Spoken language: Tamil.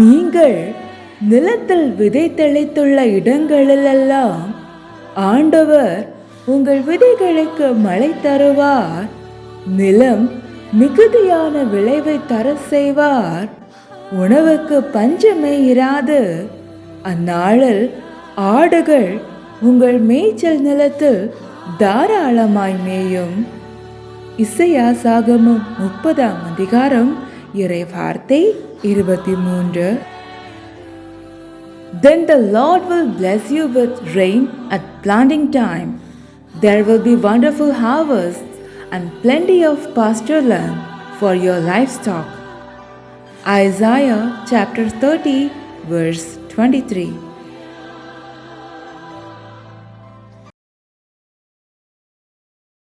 நீங்கள் நிலத்தில் விதை தெளித்துள்ள இடங்களிலெல்லாம் ஆண்டவர் உங்கள் விதைகளுக்கு மழை தருவார் நிலம் மிகுதியான விளைவை தர செய்வார் உணவுக்கு பஞ்சமே இராது. அந்நாளில் ஆடுகள் உங்கள் மேய்ச்சல் நிலத்தில் தாராளமாய் மேயும். இசையா சாகமம் முப்பதாம் அதிகாரம் இறை வார்த்தை இருபத்தி மூன்று Then the Lord will bless you with rain at planting time. There will be wonderful harvests and plenty of pasture land for your livestock. Isaiah chapter 30, verse 23.